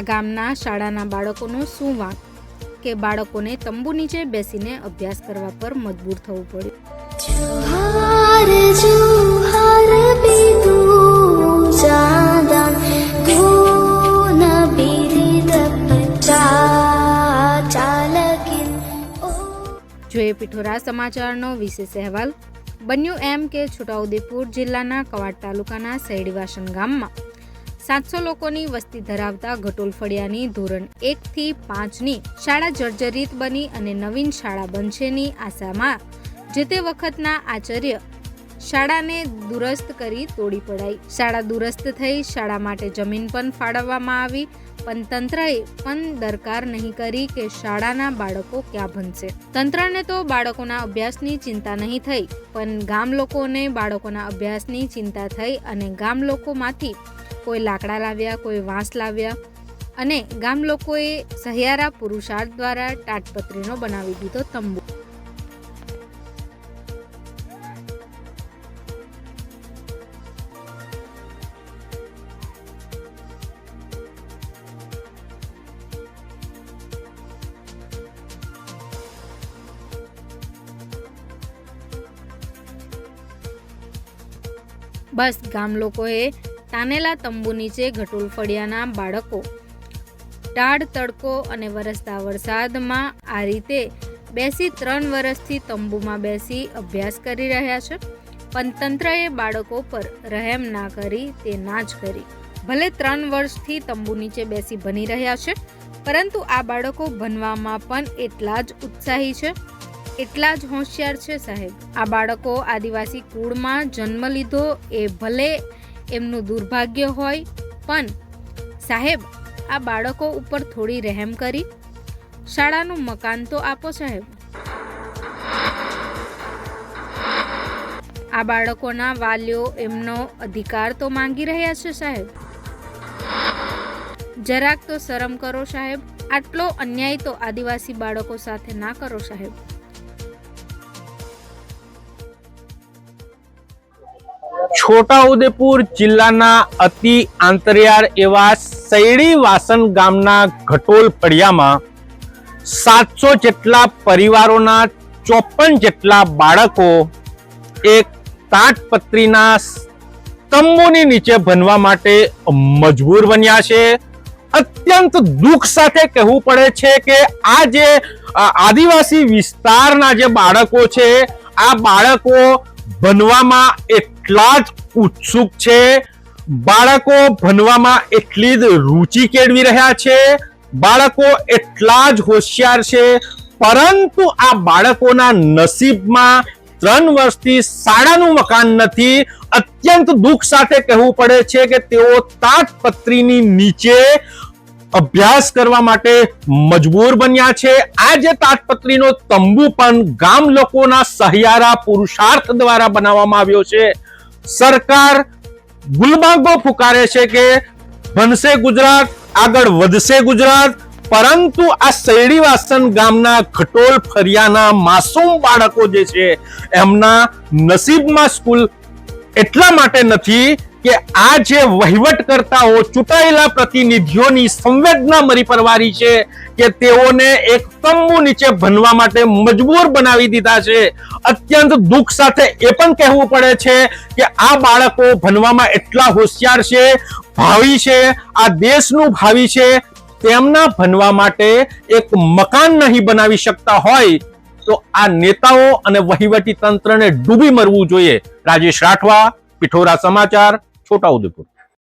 આ ગામના શાળાના બાળકોનો શું વાંક કે બાળકોને તંબુ નીચે બેસીને અભ્યાસ કરવા પર મજબૂર થવું પડ્યું? જોઈએ પિઠોરા સમાચારનો વિશેષ અહેવાલ. બન્યું એમ કે છોટાઉદેપુર જિલ્લાના કવાડ તાલુકાના સૈડીવાસન ગામમાં સાતસો લોકોની વસ્તી ધરાવતા ઘટોલ ફળિયાની ધોરણ એકથી પાંચની શાળા જર્જરિત બની અને નવીન શાળા બનશેની આશામાં જે તે વખતના આચાર્ય શાળાને દુરસ્ત કરી તોડી પડાઈ. શાળા દુરસ્ત થઈ, શાળા માટે જમીન પણ ફાળવવામાં આવી, પણ તંત્રએ પણ દરકાર નહીં કરી કે શાળાના બાળકો ક્યાં ભણશે. તંત્રને તો બાળકોના અભ્યાસની ચિંતા નહીં થઈ, પણ ગામ લોકોને બાળકોના અભ્યાસની ચિંતા થઈ અને ગામ લોકોમાંથી કોઈ લાકડા લાવ્યા, કોઈ વાંસ લાવ્યા અને ગામ લોકોએ સહિયારા પુરુષાર્થ દ્વારા તાટપત્રીનો બનાવી દીધો તંબુ. બસ ગામ લોકોએ તાનેલા તંબુ નીચે ઘટુલ ફળિયાના બાળકો. ટાઢ તડકો અને વરસતા વરસાદમાં આ રીતે બેસી ત્રણ વર્ષથી તંબુમાં બેસી અભ્યાસ કરી રહ્યા છે. પણ તંત્રએ બાળકો પર રહેમ ના કરી, તે ના જ કરી. ભલે ત્રણ વર્ષથી તંબુ નીચે બેસી ભણી રહ્યા છે, પરંતુ આ બાળકો ભણવામાં પણ એટલા જ ઉત્સાહી છે. એટલા જ હોશિયાર છે સાહેબ. આ બાળકો આદિવાસી કુળમાં જન્મ લીધો એ ભલે એમનું દુર્ભાગ્ય હોય. પણ સાહેબ, આ બાળકો ઉપર થોડી રહેમ કરી. શાળાનું મકાન તો આપો સાહેબ. આ બાળકોના વાલીઓ એમનો અધિકાર તો માંગી રહ્યા છે સાહેબ. જરાક તો શરમ કરો સાહેબ. આટલો અન્યાય તો આદિવાસી બાળકો સાથે ના કરો સાહેબ. છોટાઉદેપુર જિલ્લાના અતિ આંતરિયાળ એવા સૈડી વાસન ગામના ઘટોલ ફળિયામાં સાતસો જેટલા પરિવારોના ચોપન જેટલા બાળકો એક તાટપત્રીના સ્તંભોની નીચે ભણવા માટે મજબૂર બન્યા છે. અત્યંત દુઃખ સાથે કહેવું પડે છે કે આ જે આદિવાસી વિસ્તારના જે બાળકો છે, આ બાળકો ભણવામાં એટલા જ ઉત્સુક છે. બાળકો ભણવામાં એટલી જ રુચિ કેળવી રહ્યા છે. બાળકો એટલા જ હોશિયાર છે. પરંતુ આ બાળકોના નસીબમાં ત્રણ વર્ષથી શાળાનું મકાન નથી. અત્યંત દુઃખ સાથે કહેવું પડે છે કે તેઓ તાજપત્રીની નીચે અભ્યાસ કરવા માટે મજબૂર બન્યા છે. આ જે તાટપત્રીનો તંબુ પણ ગામ લોકોના સહિયારા પુરુષાર્થ દ્વારા બનાવવામાં આવ્યો છે. સરકાર ગુલબાગો ફુકારે છે કે બનશે ગુજરાત, આગળ વધશે ગુજરાત, પરંતુ આ શેરડીવાસન ગામના ખટોલ ફરિયાના માસૂમ બાળકો જે છે, એમના નસીબમાં સ્કૂલ એટલા માટે નથી કે આ જે વહીવટકર્તાઓ ચૂંટાયેલા પ્રતિનિધિઓની સંવેદના મરી પરવારી છે કે તેઓને એક તંબુ નીચે ભણવા માટે મજબૂર બનાવી દીધા છે. અત્યંત દુઃખ સાથે એ પણ કહેવું પડે છે કે આ બાળકો ભણવામાં એટલા હોશિયાર છે, ભાવિ છે, આ દેશનું ભાવિ છે, તેમના ભણવા માટે એક મકાન નહીં બનાવી શકતા હોય તો આ નેતાઓ અને વહીવટી તંત્રને ડૂબી મરવું જોઈએ. રાજેશ રાઠવા, પિઠોરા સમાચાર છોટાઉદેપુર